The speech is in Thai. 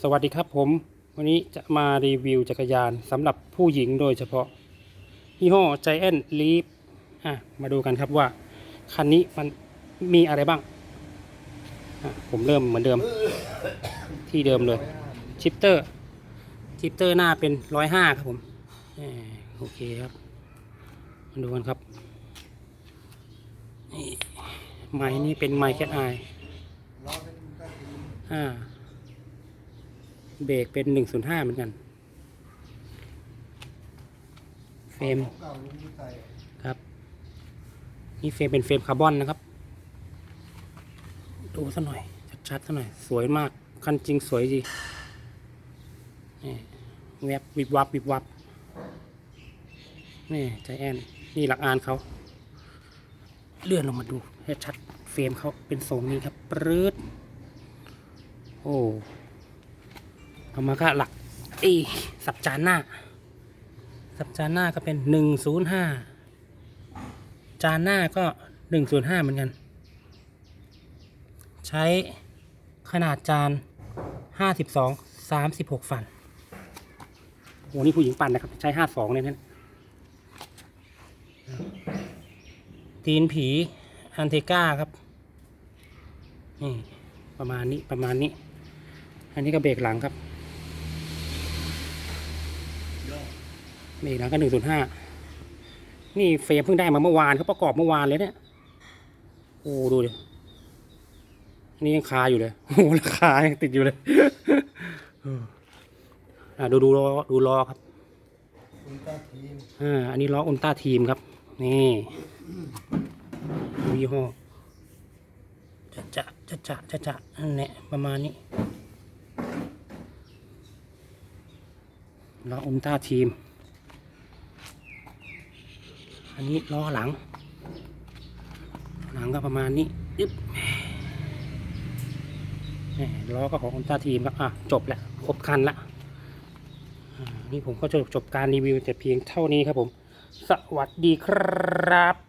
สวัสดีครับผม วันนี้จะมารีวิวจักรยานสำหรับผู้หญิงโดยเฉพาะยี่ห้อ Giant Leap อะมาดูกันครับว่า คันนี้มันมีอะไรบ้าง ผมเริ่มเหมือนเดิม ที่เดิมเลย ชิปเตอร์ ชิปเตอร์หน้าเป็นร้อยห้าครับผมโอเคครับ มาดูกันครับนี่ไม้นี่เป็นไม้แคทไอล้อเป็นตะกี้ อ่า เบรกเป็นหนึ่งศูนย์ห้าเหมือนกัน เฟรม ครับ นี่เฟรมเป็นเฟรมคาร์บอนนะครับ ดูซะหน่อย ชัดๆซะหน่อย สวยมาก คันจริงสวยดีนี่แวบวิบวับวิบวับนี่ใจแอน นี่หลักอานเขา เลื่อนลงมาดูให้ชัด เฟรมเขาเป็นทรงนี้ครับปรื๊ด โอ้เอามาก็หลักอีสับจานหน้า สับจานหน้าก็เป็นหนึ่งศูนย์ห้าจานหน้าก็หนึ่งศูนย์ห้าเหมือนกัน ใช้ขนาดจานห้าสิบสองสามสิบหกฟันโอ้นี่ผู้หญิงปั่นนะครับ ใช้ห้าสองเนั่นตีนผีอันเทก้าครับ นี่ ประมาณนี้ประมาณนี้ อันนี้ก็เบรกหลังครับเบรกหลังก็หนึ่งศูนย์ห้านี่เฟรมเพิ่งได้มาเมื่อวานเขาประกอบเมื่อวานเลยเนี่ยโอ้ดูดินี่ยังคาอยู่เลยโอ้ราคายังติดอยู่เลยเอออะดูดูล้อดูล้อครับคุณตาทีมอ่าอันนี้ล้ออุลตร้าทีมครับ นี่ดูยี่ห้อจะจะจะจะจะจะอันเนี้ยประมาณนี้ ล้ออุลตราทีม อันนี้ล้อหลัง หลังก็ประมาณนี้ยึบนี่ล้อก็ของอุลตราทีมแล้วอะจบแล้วครบคันละอ่านี่ผมก็จะจบการรีวิวแต่เพียงเท่านี้ครับผม สวัสดีครับ